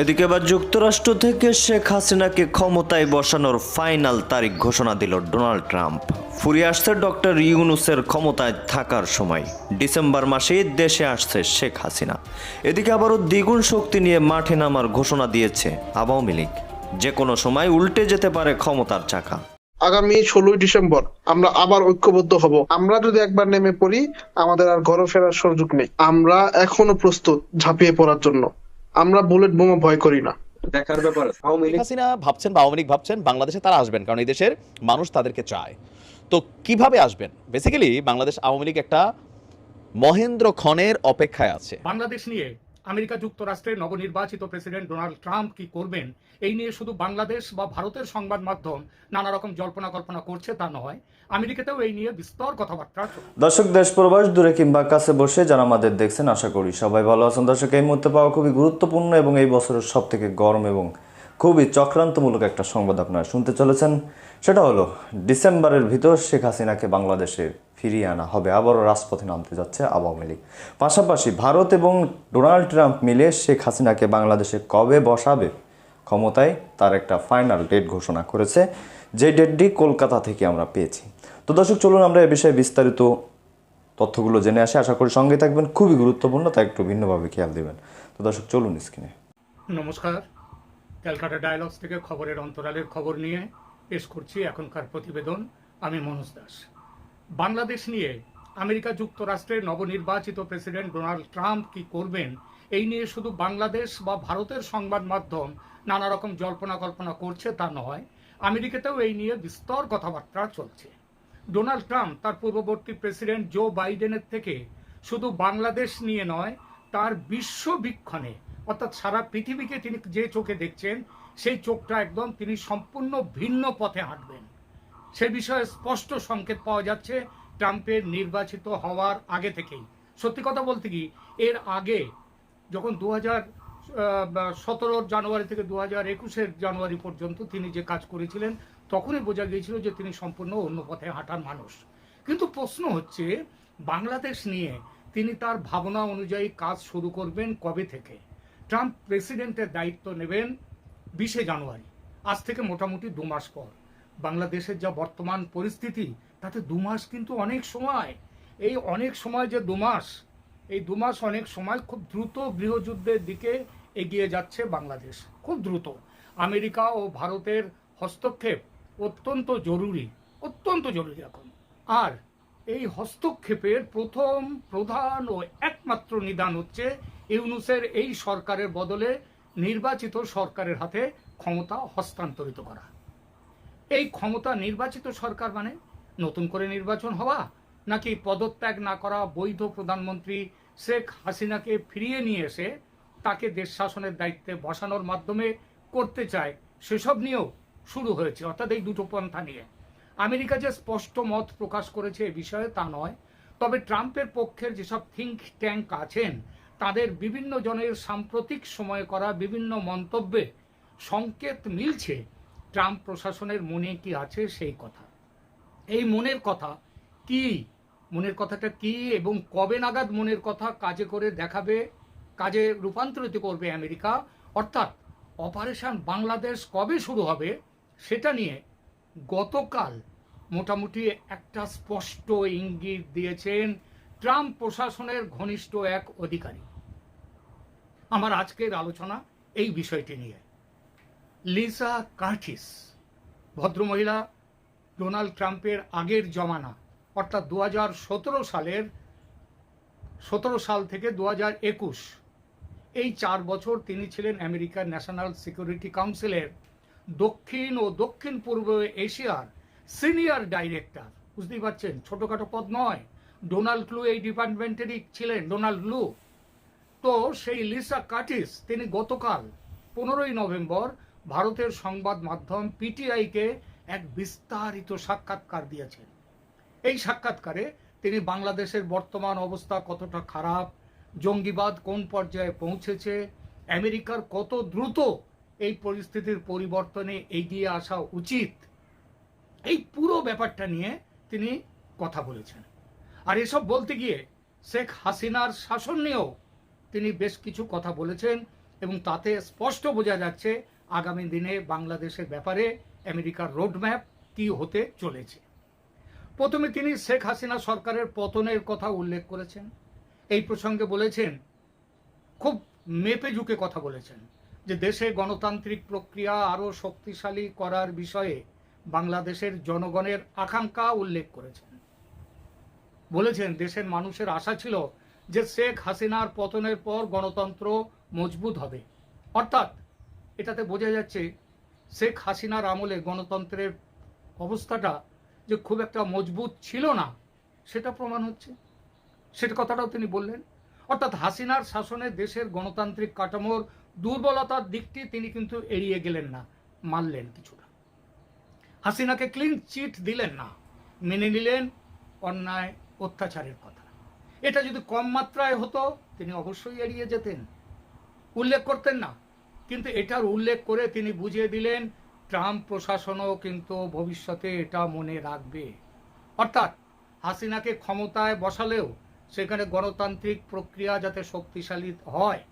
এদিকে এবার যুক্তরাষ্ট্র থেকে শেখ হাসিনাকে ক্ষমতায় বসানোর ফাইনাল তারিখ ঘোষণা দিল ডোনাল্ড ট্রাম্প। ফুরিয়ে আসছে ডক্টর ইউনুসের ক্ষমতায় থাকার সময়। ডিসেম্বর মাসে দেশে আসছে শেখ হাসিনা। এদিকে আবারও দ্বিগুণ শক্তি নিয়ে মাঠে নামার ঘোষণা দিয়েছে আওয়ামী লীগ। যে কোনো সময় উল্টে যেতে পারে ক্ষমতার চাকা। আগামী ষোলোই ডিসেম্বর আমরা আবার ঐক্যবদ্ধ হব। আমরা যদি একবার নেমে পড়ি, আমাদের আর ঘরে ফেরার সুযোগ নেই। আমরা এখনও প্রস্তুত ঝাঁপিয়ে পড়ার জন্য। আমরা বুলেট বোমা ভয় করি না। দেখার ব্যাপার আওয়ামী লীগ শেখ হাসিনা ভাবছেন বা আওয়ামী লীগ ভাবছেন বাংলাদেশে তারা আসবেন কারণ এই দেশের মানুষ তাদেরকে চায়। তো কীভাবে আসবেন? বেসিক্যালি বাংলাদেশ আওয়ামী লীগ একটা মহেন্দ্র খনের অপেক্ষায় আছে। বাংলাদেশ নিয়ে আমেরিকা যুক্তরাষ্ট্রের নবনির্বাচিত প্রেসিডেন্ট ডোনাল্ড ট্রাম্প কি করবেন? এই নিয়ে শুধু বাংলাদেশ বা ভারতের সংবাদ মাধ্যম নানা রকম জল্পনা কল্পনা করছে তা নয়। আমেরিকাতেও এই নিয়ে বিস্তর কথাবার্তা দর্শক, দেশ প্রবাস দূরে কিংবা কাছে বসে যারা আমাদের দেখছেন, আশা করি সবাই ভালো আছেন। দর্শক, এই মুহূর্তে পাওয়া খুবই গুরুত্বপূর্ণ এবং এই বছরের সব থেকে গরম এবং খুবই চক্রান্তমূলক একটা সংবাদ আপনারা শুনতে চলেছেন। সেটা হলো, ডিসেম্বরের ভিতর শেখ হাসিনাকে বাংলাদেশে ফিরিয়ে আনা হবে। আবারও রাজপথে নামতে যাচ্ছে আওয়ামী লীগ। পাশাপাশি ভারত এবং ডোনাল্ড ট্রাম্প মিলে শেখ হাসিনাকে বাংলাদেশে কবে বসাবে? ক্ষমতায় তার একটা ফাইনাল ডেট ঘোষণা করেছে, যে ডেটটি কলকাতা থেকে আমরা পেয়েছি। তো দর্শক, চলুন আমরা এ বিষয়ে বিস্তারিত তথ্যগুলো জেনে আসি। আশা করি সঙ্গে থাকবেন, খুবই গুরুত্বপূর্ণ তাই একটু ভিন্নভাবে খেয়াল দেবেন। তো দর্শক, চলুন স্ক্রিনে। নমস্কার। ক্যালকাটা ডায়ালগস থেকে খবরের অন্তরালের খবর নিয়ে পেশ করছি এখনকার প্রতিবেদন। আমি মনোজ দাস। বাংলাদেশ নিয়ে আমেরিকা যুক্তরাষ্ট্রের নবনির্বাচিত প্রেসিডেন্ট ডোনাল্ড ট্রাম্প কি করবেন? এই নিয়ে শুধু বাংলাদেশ বা ভারতের সংবাদ মাধ্যম নানা রকম জল্পনা কল্পনা করছে তা নয়, আমেরিকাতেও এই নিয়ে বিস্তর কথাবার্তা চলছে। ডোনাল্ড ট্রাম্প তার পূর্ববর্তী প্রেসিডেন্ট জো বাইডেনের থেকে শুধু বাংলাদেশ নিয়ে নয়, তার বিশ্ববীক্ষণে অর্থাৎ সারা পৃথিবীকে তিনি যে চোখে দেখছেন, সেই চোখটা একদম তিনি সম্পূর্ণ ভিন্ন পথে হাঁটবেন। সে বিষয়ে স্পষ্ট সংকেত পাওয়া যাচ্ছে ট্রাম্পের নির্বাচিত হওয়ার আগে থেকেই। সত্যি কথা বলতে কি, এর আগে যখন দু হাজার জানুয়ারি থেকে দু হাজার একুশের জানুয়ারি পর্যন্ত তিনি যে কাজ করেছিলেন, তখনই বোঝা গিয়েছিল যে তিনি সম্পূর্ণ অন্য পথে হাঁটার মানুষ। কিন্তু প্রশ্ন হচ্ছে, বাংলাদেশ নিয়ে তিনি তার ভাবনা অনুযায়ী কাজ শুরু করবেন কবে থেকে? ট্রাম্প প্রেসিডেন্টের দায়িত্ব নেবেন বিশে জানুয়ারি, আজ থেকে মোটামুটি দু মাস পর। বাংলাদেশের যা বর্তমান পরিস্থিতি, তাতে দু মাস কিন্তু অনেক সময়। এই অনেক সময় যে দু মাস, এই দু মাস অনেক সময় খুব দ্রুত গৃহযুদ্ধের দিকে এগিয়ে যাচ্ছে বাংলাদেশ, খুব দ্রুত। আমেরিকা ও ভারতের হস্তক্ষেপ অত্যন্ত জরুরি অত্যন্ত জরুরি এখন। আর এই হস্তক্ষেপের প্রথম প্রধান ও একমাত্র নিদান হচ্ছে ইউনুসের এই সরকারের বদলে নির্বাচিত সরকারের হাতে ক্ষমতা হস্তান্তরিত করা। এই ক্ষমতা নির্বাচিত সরকার মানে নতুন করে নির্বাচন হওয়া নাকি পদত্যাগ না করা বৈধ প্রধানমন্ত্রী শেখ হাসিনাকে ফিরিয়ে নিয়ে এসে তাকে দেশ শাসনের দায়িত্বে বসানোর মাধ্যমে করতে চায়, সেসব নিয়েও শুরু হয়েছে। অর্থাৎ এই দুটো পন্থা নিয়ে। আমেরিকা যে স্পষ্ট মত প্রকাশ করেছে এ বিষয়ে তা নয়। তবে ট্রাম্পের পক্ষের যেসব থিঙ্ক ট্যাঙ্ক আছেন, তাদের বিভিন্ন জনের সাম্প্রতিক সময়ে করা বিভিন্ন মন্তব্যে সংকেত মিলছে ট্রাম্প প্রশাসনের মনে কি আছে? সেই কথা। এই মনের কথা কি? মনের কথাটা কি এবং কবে নাগাদ মনের কথা কাজে করে দেখাবে, কাজে রূপান্তরিত করবে আমেরিকা? অর্থাৎ অপারেশন বাংলাদেশ কবে শুরু হবে সেটা নিয়ে গতকাল মোটামুটি একটা স্পষ্ট ইঙ্গিত দিয়েছেন ট্রাম্প প্রশাসনের ঘনিষ্ঠ এক অধিকারী। আমার আজকের আলোচনা এই বিষয়টি নিয়ে। লিসা কার্টিস ভদ্রমহিলা ডোনাল্ড ট্রাম্পের আগের জমানা, অর্থাৎ দু হাজার সতেরো সালের সতেরো সাল থেকে দু একুশ। এই চার বছর তিনি ছিলেন আমেরিকার ন্যাশনাল সিকিউরিটি কাউন্সিলের দক্ষিণ ও দক্ষিণ পূর্ব এশিয়ার সিনিয়র ডাইরেক্টর। বুঝতেই পারছেন? ছোটোখাটো পদ নয়। ডোনাল্ড লু এই ডিপার্টমেন্টেরই ছিলেন, ডোনাল্ড লু তো সেই লিসা কাটিস তিনি গতকাল পনেরোই নভেম্বর ভারতের সংবাদ মাধ্যম পিটিআইকে এক বিস্তারিত সাক্ষাৎকার দিয়েছেন। এই সাক্ষাৎকারে তিনি বাংলাদেশের বর্তমান অবস্থা কতটা খারাপ, জঙ্গিবাদ কোন পর্যায়ে পৌঁছেছে, আমেরিকার কত দ্রুত এই পরিস্থিতির পরিবর্তনে এগিয়ে আসা উচিত, এই পুরো ব্যাপারটা নিয়ে তিনি কথা বলেছেন। আর এসব বলতে গিয়ে শেখ হাসিনার শাসন নিয়েও তিনি বেশ কিছু কথা বলেছেন এবং তাতে স্পষ্ট বোঝা যাচ্ছে আগামী দিনে বাংলাদেশের ব্যাপারে আমেরিকার রোডম্যাপ কি হতে চলেছে? প্রথমে তিনি শেখ হাসিনা সরকারের পতনের কথা উল্লেখ করেছেন। এই প্রসঙ্গে বলেছেন, খুব মেপে ঝুঁকে কথা বলেছেন যে দেশে গণতান্ত্রিক প্রক্রিয়া আরও শক্তিশালী করার বিষয়ে বাংলাদেশের জনগণের আকাঙ্ক্ষা উল্লেখ করেছেন। বলেছেন, দেশের মানুষের আশা ছিল যে শেখ হাসিনার পতনের পর গণতন্ত্র মজবুত হবে। অর্থাৎ এটাতে বোঝা যাচ্ছে শেখ হাসিনার আমলে গণতন্ত্রের অবস্থাটা যে খুব একটা মজবুত ছিল না, সেটা প্রমাণ হচ্ছে। সেটা কথাটাও তিনি বললেন। অর্থাৎ হাসিনার শাসনে দেশের গণতান্ত্রিক কাঠামোর দুর্বলতার দিকটি তিনি কিন্তু এড়িয়ে গেলেন না, মানলেন কিছুটা। হাসিনাকে ক্লিন চিট দিলেন না, মেনে নিলেন অন্যায়, অত্যাচারের কথা। এটা যদি কম মাত্রায় হতো, তিনি অবশ্যই এড়িয়ে যেতেন। উল্লেখ করতেন না কিন্তু এটার উল্লেখ করে তিনি বুঝিয়ে দিলেন, ট্রাম্প প্রশাসনও কিন্তু ভবিষ্যতে এটা মনে রাখবে। অর্থাৎ হাসিনাকে ক্ষমতায় বসালেও সেখানে গণতান্ত্রিক প্রক্রিয়া যাতে শক্তিশালী হয়,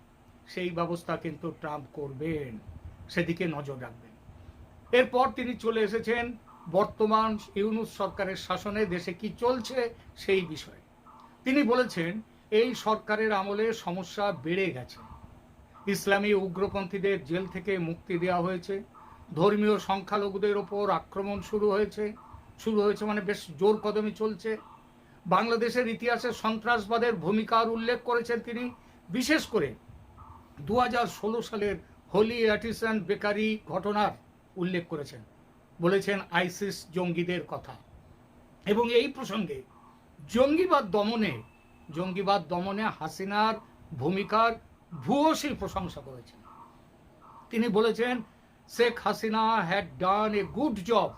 সেই ব্যবস্থা কিন্তু ট্রাম্প করবেন। সেদিকে নজর রাখবেন। এরপর তিনি চলে এসেছেন বর্তমান ইউনুস সরকারের শাসনে, দেশে কি চলছে সেই বিষয়ে। তিনি বলেছেন, এই সরকারের আমলে সমস্যা বেড়ে গেছে। ইসলামী উগ্রপন্থীদের জেল থেকে মুক্তি দেওয়া হয়েছে। ধর্মীয় সংখ্যালঘুদের ওপর আক্রমণ শুরু হয়েছে। শুরু হয়েছে মানে বেশ জোর কদমে চলছে। বাংলাদেশের ইতিহাসে সন্ত্রাসবাদের ভূমিকার উল্লেখ করেছেন তিনি। বিশেষ করে দুহাজার ষোলো সালের হোলি অ্যাটিসন বেকারি ঘটনার উল্লেখ করেছেন। বলেছেন আইসিস জঙ্গিদের কথা। এবং এই প্রসঙ্গে জঙ্গিবাদ দমনে জঙ্গিবাদ দমনে হাসিনার ভূমিকার ভূয়সী প্রশংসা করেছেন। তিনি বলেছেন, Sheikh Hasina had done a good job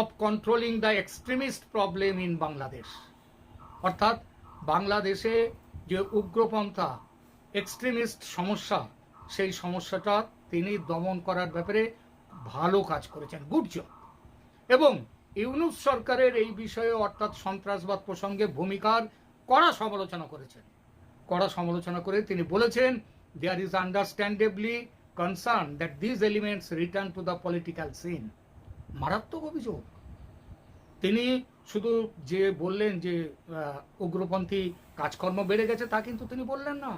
of controlling the extremist problem in Bangladesh অর্থাৎ বাংলাদেশে যে উগ্রপন্থা এক্সট্রিমিস্ট সমস্যা, সেই সমস্যাটা তিনি দমন করার ব্যাপারে ভালো কাজ করেছেন গুড জব এবং ইউনুস সরকারের এই বিষয়ে অর্থাৎ সন্ত্রাসবাদ প্রসঙ্গে ভূমিকার কড়া সমালোচনা করেছেন। কড়া সমালোচনা করে তিনি বলেছেন there is understandably concern that these elements return to the political scene মারাত্মক অভিযোগ। তিনি শুধু যে বললেন যে উগ্রপন্থী কাজকর্ম বেড়ে গেছে তা কিন্তু তিনি বললেন না।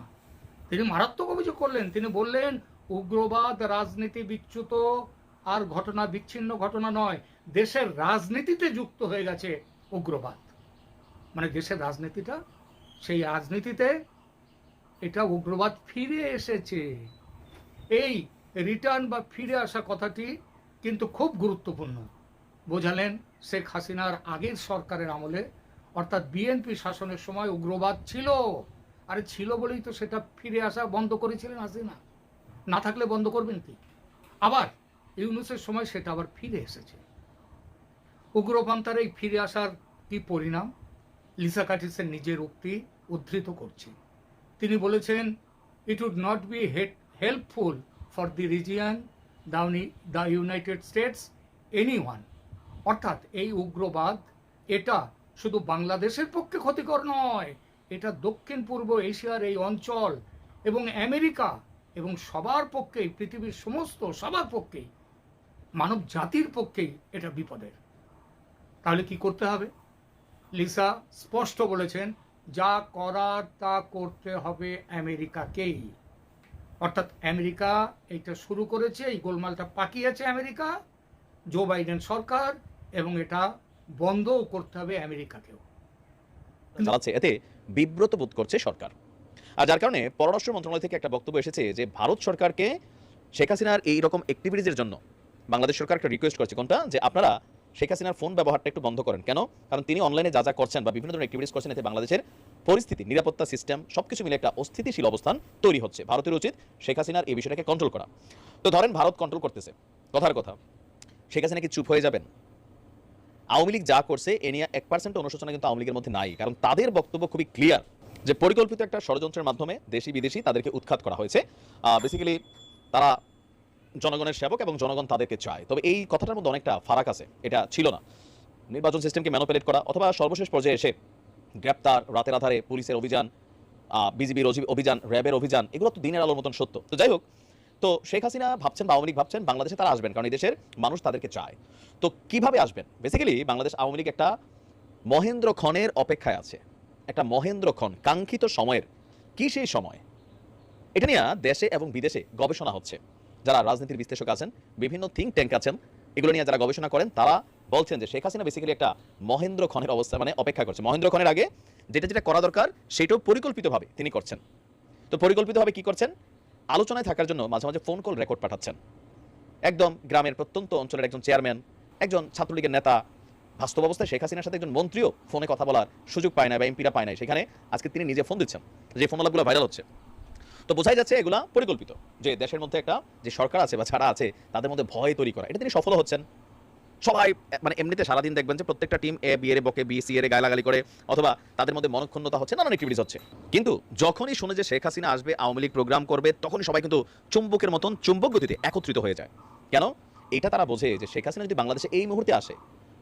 তিনি মারাত্মক অভিযোগ করলেন। তিনি বললেন, উগ্রবাদ রাজনীতি বিচ্যুত আর ঘটনা বিচ্ছিন্ন ঘটনা নয়। দেশের রাজনীতিতে যুক্ত হয়ে গেছে উগ্রবাদ। মানে দেশের রাজনীতিটা সেই রাজনীতিতে এটা উগ্রবাদ ফিরে এসেছে। এই রিটার্ন বা ফিরে আসা কথাটি কিন্তু খুব গুরুত্বপূর্ণ। বোঝালেন শেখ হাসিনার আগের সরকারের আমলে, অর্থাৎ বিএনপি শাসনের সময় উগ্রবাদ ছিল। আরে ছিল বলেই তো সেটা ফিরে আসা বন্ধ করেছিলেন হাসিনা। না থাকলে বন্ধ করবেন কি? আবার ইউনুসের সময় সেটা আবার ফিরে এসেছে। উগ্রপন্থার এই ফিরে আসার কি পরিণাম? লিসা কাটিসের নিজের উক্তি উদ্ধৃত করছি। তিনি বলেছেন it would not be helpful for the region the United States any one অর্থাৎ এই উগ্রবাদ, এটা শুধু বাংলাদেশের পক্ষে ক্ষতিকর নয়, এটা দক্ষিণ পূর্ব এশিয়ার এই অঞ্চল এবং আমেরিকা এবং সবার পক্ষেই, পৃথিবীর সমস্ত সবার পক্ষেই, মানব জাতির পক্ষেই এটা বিপদের। তাহলে কি করতে হবে? লিসা স্পষ্ট বলেছেন যা করার তা করতে হবে আমেরিকাকেই। অর্থাৎ আমেরিকা এইটা শুরু করেছে, এই গোলমালটা পাকিয়েছে আমেরিকা, জো বাইডেন সরকার, এবং এটা বন্ধও করতে হবে আমেরিকাকেও। চালাচ্ছে এতে বিব্রত বোধ করছে সরকার। আর যার কারণে পররাষ্ট্র মন্ত্রণালয় থেকে একটা বক্তব্য এসেছে যে, ভারত সরকারকে শেখ হাসিনার এই রকম অ্যাক্টিভিটিজের জন্য বাংলাদেশ সরকার একটা রিকোয়েস্ট করছে। কোনটা? যে আপনারা শেখ হাসিনার ফোন ব্যবহারটা একটু বন্ধ করেন। কেন? কারণ তিনি অনলাইনে যা যা করছেন বা বিভিন্ন ধরনের অ্যাক্টিভিটিস করছেন, এতে বাংলাদেশের পরিস্থিতি, নিরাপত্তা সিস্টেম সবকিছু মিলে একটা অস্থিতিশীল অবস্থান তৈরি হচ্ছে। ভারতের উচিত শেখ হাসিনার এই বিষয়টাকে কন্ট্রোল করা। তো ধরেন ভারত কন্ট্রোল করতেছে। কথার কথা, শেখ হাসিনা কি চুপ হয়ে যাবেন? আওয়ামী লীগ যা করছে, এ নিয়ে এক পার্সেন্ট অনুশোচনা কিন্তু আওয়ামী লীগের মধ্যে নাই। কারণ তাদের বক্তব্য খুবই ক্লিয়ার যে পরিকল্পিত একটা ষড়যন্ত্রের মাধ্যমে দেশি বিদেশি তাদেরকে উৎখাত করা হয়েছে। বেসিক্যালি তারা জনগণের সেবক এবং জনগণ তাদেরকে চায়। তবে এই কথাটার মধ্যে অনেকটা ফারাক আছে, এটা ছিল না। নির্বাচন সিস্টেমকে ম্যানোপুলেট করা অথবা সর্বশেষ পর্যায়ে এসে গ্রেপ্তার, রাতের আধারে পুলিশের অভিযান বিজিবির অভিযান, র্যাবের অভিযান, এগুলো তো দিনের আলোর মতন সত্য। তো যাই হোক, তো শেখ হাসিনা ভাবছেন বা আওয়ামী ভাবছেন বাংলাদেশে তারা আসবেন, কারণ এই দেশের মানুষ তাদেরকে চায়। তো কীভাবে আসবেন? বেসিক্যালি বাংলাদেশ আওয়ামী লীগ একটা মহেন্দ্র ক্ষণের অপেক্ষায় আছে। একটা মহেন্দ্র ক্ষণ, কাঙ্ক্ষিত সময়ের, কি সেই সময়? এটা নিয়ে দেশে এবং বিদেশে গবেষণা হচ্ছে। যারা রাজনীতির বিশ্লেষক আছেন, বিভিন্ন থিঙ্ক ট্যাঙ্ক আছেন, এগুলো নিয়ে যারা গবেষণা করেন, তারা বলছেন যে শেখ হাসিনা বেসিক্যালি একটা মহেন্দ্র ক্ষণের অবস্থা মানে অপেক্ষা করছে। মহেন্দ্র ক্ষণের আগে যেটা যেটা করা দরকার, সেটাও পরিকল্পিতভাবে তিনি করছেন। তো পরিকল্পিতভাবে কি করছেন? আলোচনায় থাকার জন্য মাঝে মাঝে ফোন কল রেকর্ড পাঠাচ্ছেন। একদম গ্রামের প্রত্যন্ত অঞ্চলের একজন চেয়ারম্যান একজন ছাত্রলীগের নেতা, বাস্তব অবস্থায় শেখ হাসিনার সাথে একজন মন্ত্রীও ফোনে কথা বলার সুযোগ পায় না বা এমপিরা পায় না সেখানে আজকে তিনি নিজে ফোন দিচ্ছেন যে ফোন আলাপগুলো ভাইরাল হচ্ছে। তো বোঝাই যাচ্ছে এগুলা পরিকল্পিত, যে দেশের মধ্যে একটা যে সরকার আছে বা ছাড়া আছে, তাদের মধ্যে ভয় তৈরি করা। এটা তিনি সফল হচ্ছেন। সবাই মানে এমনিতে সারাদিন দেখবেন যে প্রত্যেকটা টিম এ বি এর বকে বি সি এর গালাগালি করে, অথবা তাদের মধ্যে মনক্ষুণ্ণতা হচ্ছে, নানান অ্যাক্টিভিটিস হচ্ছে। কিন্তু যখনই শুনে যে শেখ হাসিনা আসবে, আওয়ামী লীগ প্রোগ্রাম করবে, তখনই সবাই কিন্তু চুম্বকের মতন চুম্বক গতিতে একত্রিত হয়ে যায়। কেন? এটা তারা বোঝে যে শেখ হাসিনা যদি বাংলাদেশে এই মুহূর্তে আসে,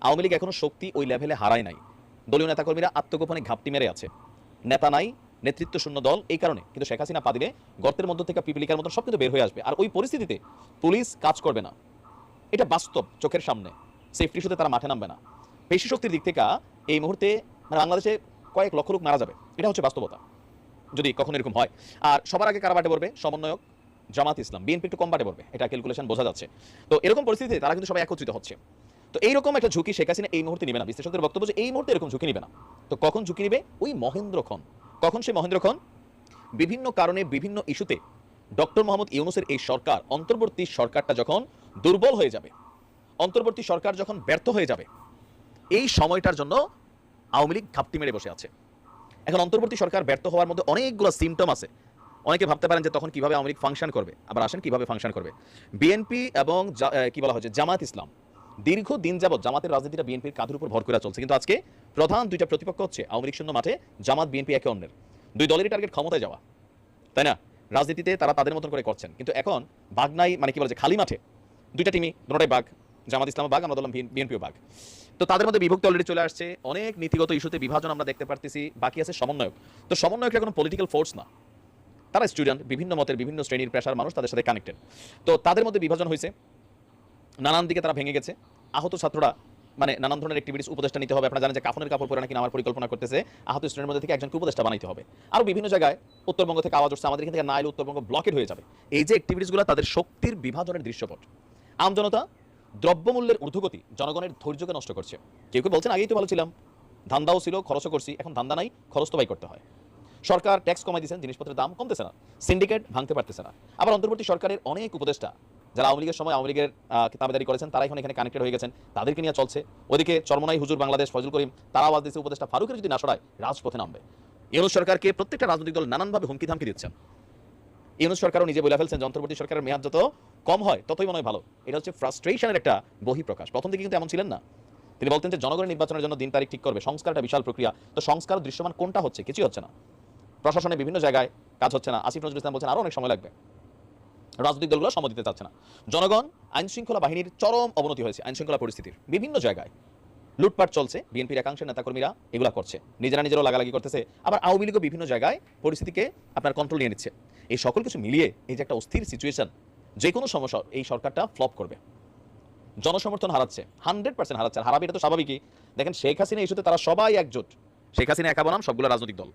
আওয়ামী লীগ এখনও শক্তি ওই লেভেলে হারায় নাই। দলীয় নেতাকর্মীরা আত্মগোপনে ঘাপটি মেরে আছে। নেতা নাই নেতৃত্ব শূন্য দল এই কারণে। কিন্তু শেখ হাসিনা পা দিলে গর্তের মধ্য থেকে পিপিলিকার মতো সব কিন্তু বের হয়ে আসবে। আর ওই পরিস্থিতিতে পুলিশ কাজ করবে না। এটা বাস্তব চোখের সামনে। সেফটি ইস্যুতে তারা মাঠে নামবে না। পেশি শক্তির দিক থেকে এই মুহূর্তে মানে বাংলাদেশে কয়েক লক্ষ লোক মারা যাবে। এটা হচ্ছে বাস্তবতা। যদি কখনো এরকম হয়। আর সবার আগে কারা বাটে পড়বে? সমন্বয়ক জামাত ইসলাম। বিএনপি একটু কম বাটে পড়বে। এটা ক্যালকুলেশন বোঝা যাচ্ছে। তো এরকম পরিস্থিতিতে তারা কিন্তু সবাই একত্রিত হচ্ছে। তো এইরকম একটা ঝুঁকি শেখ হাসিনা এই মুহূর্তে নেবে না। বিশ্লেষকদের বক্তব্য যে এই মুহূর্তে এরকম ঝুঁকি নেবে না। তো কখন ঝুঁকি নেবে? ওই মহেন্দ্রক্ষণ কখন সে মহেন্দ্রক্ষণ বিভিন্ন কারণে বিভিন্ন ইস্যুতে ডক্টর মোহাম্মদ ইউনুসের এই সরকার, অন্তর্বর্তী সরকারটা যখন দুর্বল হয়ে যাবে, অন্তর্বর্তী সরকার যখন ব্যর্থ হয়ে যাবে, এই সময়টার জন্য আওয়ামী লীগ ঘাপটি মেরে বসে আছে। এখন অন্তর্বর্তী সরকার ব্যর্থ হওয়ার মধ্যে অনেকগুলো সিমটম আছে। অনেকে ভাবতে পারেন যে তখন কীভাবে আওয়ামী লীগ ফাংশন করবে, আবার আসেন কীভাবে ফাংশন করবে। বিএনপি এবং কি বলা হচ্ছে জামাত ইসলাম। দীর্ঘ দিন যাবত জামাতের রাজনীতিটা বিএনপির কাঁধের উপর ভর করে চলছে। কিন্তু আজকে প্রধান দুইটা প্রতিপক্ষ হচ্ছে আওয়ামী লীগ শূন্য মাঠে, জামাত, বিএনপি, একে অন্যের। দুই দলেরই টার্গেট ক্ষমতায় যাওয়া। তাই না? রাজনীতিতে তারা তাদের মতন করে করছেন। কিন্তু এখন বাঘ নাই মানে কি বলে যে, খালি মাঠে দুইটা টিমই দুটাই বাঘ, জামাত ইসলাম বাঘ, আমরা বললাম বিএনপিও বাঘ। তো তাদের মধ্যে বিভক্তি অলরেডি চলে আসছে। অনেক নীতিগত ইস্যুতে বিভাজন আমরা দেখতে পারতেছি, বাকি আছে সমন্বয়ক। তো সমন্বয়করা কোনো পলিটিক্যাল ফোর্স না। তারা স্টুডেন্ট বিভিন্ন মতের, বিভিন্ন শ্রেণির পেশার মানুষ তাদের সাথে কানেক্টেড তো তাদের মধ্যে বিভাজন হয়েছে। নানান দিকে তারা ভেঙে গেছে। আহত ছাত্ররা মানে নানান ধরনের অ্যাক্টিভিটিস উপদেষ্টা নিতে হবে। আপনারা জানেন যে কাফনের কাপড় পরে নাকি আমার পরিকল্পনা করতেছে। আহত স্টুডেন্টের মধ্যে থেকে একজনকে উপদেষ্টা বানাইতে হবে। আরও বিভিন্ন জায়গায় উত্তরবঙ্গ থেকে আওয়াজ উঠছে, আমাদের এখান থেকে না উত্তরবঙ্গ ব্লকেট হয়ে যাবে। এই যে অ্যাক্টিভিটিসগুলো তাদের শক্তির বিভাজনের দৃশ্যপট। আমজনতা দ্রব্যমূল্যের ঊর্ধ্বগতি জনগণের ধৈর্যকে নষ্ট করছে। কেউ কেউ বলছেন, আগেই তো ভালো ছিলাম। ধান্দাও ছিল, খরচও করছি, এখন ধান্দা নাই, খরচ তো করতে হয়। সরকার ট্যাক্স কমাই দিয়েছেন, জিনিসপত্রের দাম কমতেছে না। সিন্ডিকেট ভাঙতে পারতেছে না। আবার অন্তর্বর্তী সরকারের অনেক উপদেষ্টা যারা আওয়ামী লীগের সময় আওয়ামী লীগের আহ, তাবেদারি করেছেন তারা এখন এখানে কানেক্টেড হয়ে গেছেন। তাদেরকে নিয়ে চলছে। ওদিকে চরমনাই হুজুর বাংলাদেশ ফজল করিম তারা আওয়াজ দিচ্ছে উপদেষ্টা ফারুকের যদি না সরায় রাজপথে নামবে। ইউনুস সরকারকে প্রত্যেকটা রাজনৈতিক দল নানানভাবে হুমকি ধামকি দিচ্ছেন ইউনুস সরকারও নিজে বলে ফেলছেন যে অন্তর্বর্তী সরকারের মেয়াদ যত কম হয় ততই মনে হয় ভালো। এটা হচ্ছে ফ্রাস্ট্রেশনের একটা বহিঃপ্রকাশ। প্রথম দিকে কিন্তু এমন ছিলেন না। তিনি বলতেন যে জনগণের নির্বাচনের জন্য দিন তারিখ ঠিক করবে। সংস্কারটা বিশাল প্রক্রিয়া। তো সংস্কার দৃশ্যমান কোনটা হচ্ছে? কিছুই হচ্ছে না। প্রশাসনে বিভিন্ন জায়গায় কাজ হচ্ছে না। আসিফ নজরুল ইসলাম বলছেন আরও অনেক সময় লাগবে। রাজনৈতিক দলগুলো সময় দিতে চাচ্ছে না। জনগণ আইন শৃঙ্খলা বাহিনীর চরম অবনতি হয়েছে আইন শৃঙ্খলা পরিস্থিতির। বিভিন্ন জায়গায় লুটপাট চলছে, বিএনপির একাংশের নেতাকর্মীরা এগুলা করছে। নিজেরা নিজেরাও লাগালাগি করতেছে। আবার আওয়ামী লীগও বিভিন্ন জায়গায় পরিস্থিতিকে আপনার কন্ট্রোল নিয়ে নিচ্ছে। এই সকল কিছু মিলিয়ে এই যে একটা অস্থির সিচুয়েশন যে কোনো সমস্যা এই সরকারটা ফ্লপ করবে। জনসমর্থন হারাচ্ছে হান্ড্রেড পার্সেন্ট হারাচ্ছে। হারাবে এটা তো স্বাভাবিকই। দেখেন শেখ হাসিনা ইস্যুতে তারা সবাই একজোট। শেখ হাসিনা একা বনাম সবগুলো রাজনৈতিক দল।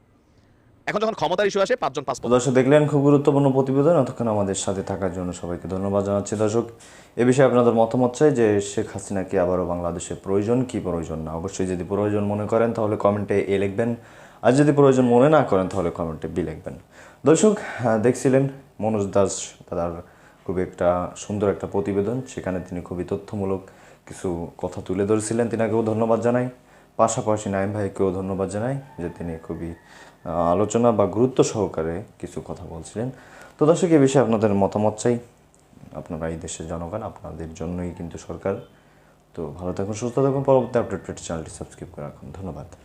এখন যখন ক্ষমতার ইস্যু আসে পাঁচজন পাঁচ দর্শক দেখলেন খুব গুরুত্বপূর্ণ প্রতিবেদন। এতক্ষণ আমাদের সাথে থাকার জন্য সবাইকে ধন্যবাদ জানাচ্ছি। দর্শক এ বিষয়ে আপনাদের মতামত চাই যে শেখ হাসিনা কি আবারও বাংলাদেশে প্রয়োজন কি প্রয়োজন না? অবশ্যই যদি প্রয়োজন মনে করেন তাহলে কমেন্টে এ লিখবেন। আর যদি প্রয়োজন মনে না করেন তাহলে কমেন্টে বি লিখবেন। দর্শক হ্যাঁ, দেখছিলেন মনোজ দাস দাদার খুবই একটা সুন্দর একটা প্রতিবেদন। সেখানে তিনি খুবই তথ্যমূলক কিছু কথা তুলে ধরেছিলেন। তিনাকেও ধন্যবাদ জানাই। পাশাপাশি নাইম ভাইকেও ধন্যবাদ জানাই যে তিনি খুবই আলোচনা বা গুরুত্ব সহকারে কিছু কথা বলছিলেন। তো দর্শক, এ বিষয়ে আপনাদের মতামত চাই। আপনারা এই দেশের জনগণ, আপনাদের জন্যই কিন্তু সরকার। তো ভালো থাকুন, সুস্থ থাকুন। পরবর্তী আপডেট চ্যানেলটি সাবস্ক্রাইব করে রাখুন। ধন্যবাদ।